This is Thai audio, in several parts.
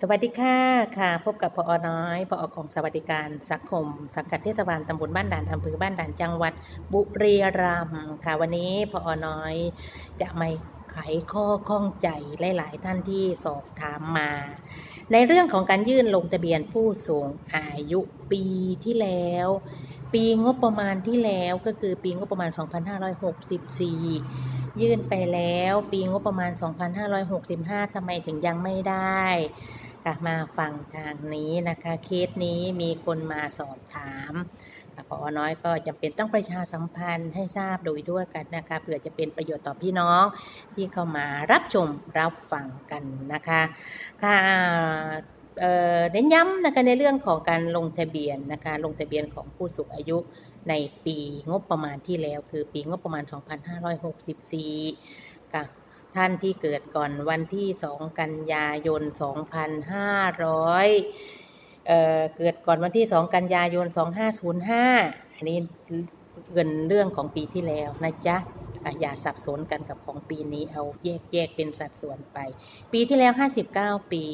สวัสดีค่ะค่ะ พบกับพออน้อยพอของสวัสดิการสังคม สังกัดเทศบาลตำบลบ้านด่านอำเภอบ้านด่านจังหวัดบุรีรัมย์ค่ะ วันนี้พออน้อยจะมาไขข้อข้องใจหลาย ๆ ท่านที่สอบถามมา ในเรื่องของการยื่นลงทะเบียนผู้สูงอายุปีที่แล้ว ปีงบประมาณที่แล้วก็คือปีงบประมาณ 2564ยื่นไปแล้วปีงบประมาณ 2565 ทำไมถึงยังไม่ได้ กลับมาฟังทางนี้นะคะเคสนี้มีคนมาสอบถามพอน้อยก็จำเป็นต้องประชาสัมพันธ์ให้ทราบโดยทั่วกันนะคะเผื่อจะเป็นประโยชน์ต่อพี่น้องที่เข้ามารับชมรับฟังกันนะคะค่ะเน้นย้ำนะคะในเรื่องของการลงทะเบียนนะคะลงทะเบียนของผู้สูงอายุในปีงบประมาณที่แล้ว คือปีงบประมาณ 2564กับ ท่านที่เกิดก่อนวันที่ 2 กันยายน 2500เอ่อเกิดก่อนวันที่ 2 กันยายน 2505 อันนี้เกินเรื่องของปีที่แล้วนะจ๊ะอย่าสับสนกันกับของปีนี้เอาแยกแยกเป็นสัดส่วนไป ปีที่แล้ว 59 ปี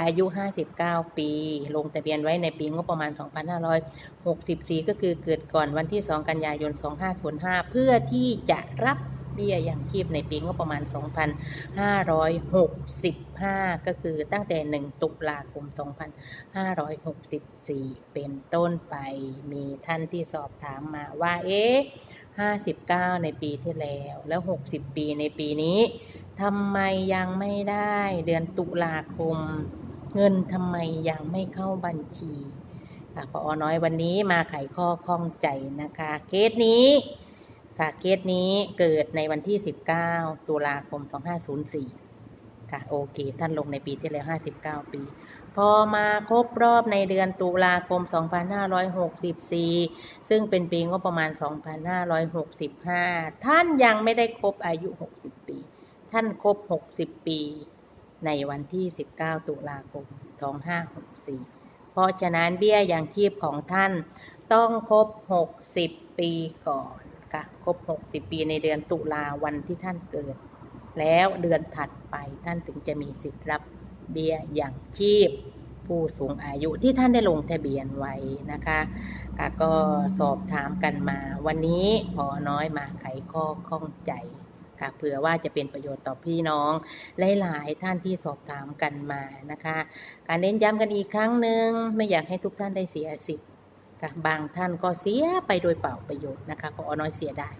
อายุ 59 ปี ลงทะเบียนไว้ในปีงบประมาณ 2564 ก็คือเกิดก่อนวันที่ 2 กันยายน 2505 เพื่อที่จะรับ บี้ยอย่างชีพในปีงบประมาณ 2565 ก็คือตั้งแต่ 1 ตุลาคม 2564 เป็นต้นไปมีท่านที่สอบถามมาว่า เอ๊ะ 59 ในปีที่แล้ว แล้ว 60 ปีในปีนี้ทำไมยังไม่ได้เดือนตุลาคม เงินทำไมยังไม่เข้าบัญชีค่ะพอน้อยวันนี้มาไขข้อข้องใจนะคะ เคสนี้ ค่ะเคสนี้เกิดในวันที่ 19 ตุลาคม 2504 ค่ะ โอเค ท่านลงในปีที่แล้ว 59 ปี พอมาครบรอบในเดือนตุลาคม 2564 ซึ่งเป็นปีงบประมาณ 2565 ท่านยังไม่ได้ครบอายุ 60 ปี ท่านครบ 60 ปี ในวันที่ 19 ตุลาคม 2564 เพราะฉะนั้นเบี้ยยังชีพของท่านต้องครบ 60 ปีก่อน ค่ะครบ60ปีในเดือนตุลาวันที่ท่านเกิด แล้วเดือนถัดไปท่านถึงจะมีสิทธิ์รับเบี้ยอยังชีพ ผู้สูงอายุที่ท่านได้ลงทะเบียนไว้นะคะค่ะก็สอบถามกันมา วันนี้พอน้อยมาไขข้อข้องใจค่ะเผื่อว่าจะเป็นประโยชน์ต่อพี่น้องหลายๆท่านที่สอบถามกันมานะคะ การเน้นย้ำกันอีกครั้งหนึ่งไม่อยากให้ทุกท่านได้เสียสิทธิ์ ค่ะบางท่านก็เสียไปโดยเปล่าประโยชน์นะคะเพราะน้อยเสียดาย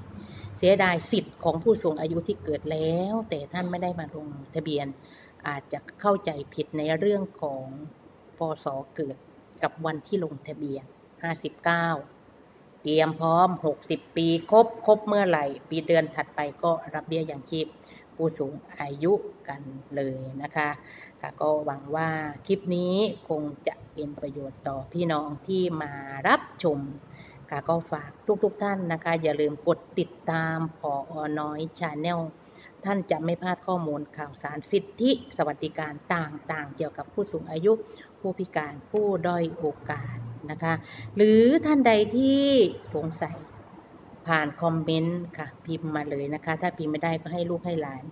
เสียดายสิทธิ์ของผู้สูงอายุที่เกิดแล้ว แต่ท่านไม่ได้มาลงทะเบียน อาจจะเข้าใจผิดในเรื่องของพศเกิดกับวันที่ลงทะเบียน 59 เตรียมพร้อม 60 ปี ครบ ครบเมื่อไหร่ ปีเดือนถัดไปก็รับเบี้ยอย่างชีพ ผู้สูงอายุกันเลยนะคะค่ะก็หวังว่าคลิปนี้คงจะเป็นประโยชน์ต่อพี่น้องที่มารับชมค่ะก็ฝากทุกๆทท่านนะคะ อย่าลืมกดติดตามพออน้อยชาแนลท่านจะไม่พลาดข้อมูลข่าวสารสิทธิสวัสดิการต่างๆ เกี่ยวกับผู้สูงอายุ ผู้พิการผู้ด้อยโอกาสนะคะ หรือท่านใดที่สงสัย ผ่านคอมเมนต์ค่ะ พิมพ์มาเลยนะคะ ถ้าพิมพ์ไม่ได้ก็ให้ลูกให้หลาน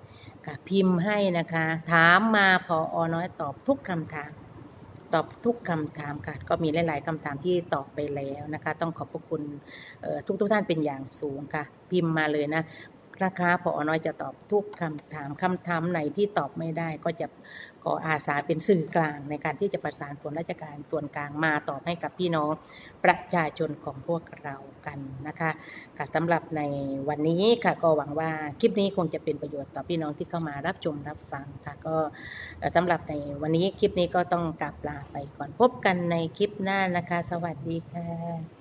ค่ะ พิมพ์ให้นะคะ ถามมาพออน้อยตอบทุกคำถาม ตอบทุกคำถามค่ะ ก็มีหลาย ๆคำถามที่ตอบไปแล้วนะคะ ต้องขอบพระคุณทุกทุกๆท่านเป็นอย่างสูงค่ะ พิมพ์มาเลยนะ นะคะพอน้อยจะตอบทุกคำถามคำถามไหนที่ตอบไม่ได้ ก็จะขออาสาเป็นสื่อกลางในการที่จะประสานส่วนราชการส่วนกลางมาตอบให้กับพี่น้องประชาชนของพวกเรากันนะคะค่ะสำหรับในวันนี้ค่ะก็หวังว่าคลิปนี้คงจะเป็นประโยชน์ต่อพี่น้องที่เข้ามารับชมรับฟังค่ะก็สำหรับในวันนี้คลิปนี้ก็ต้องกลับลาไปก่อนพบกันในคลิปหน้านะคะ สวัสดีค่ะ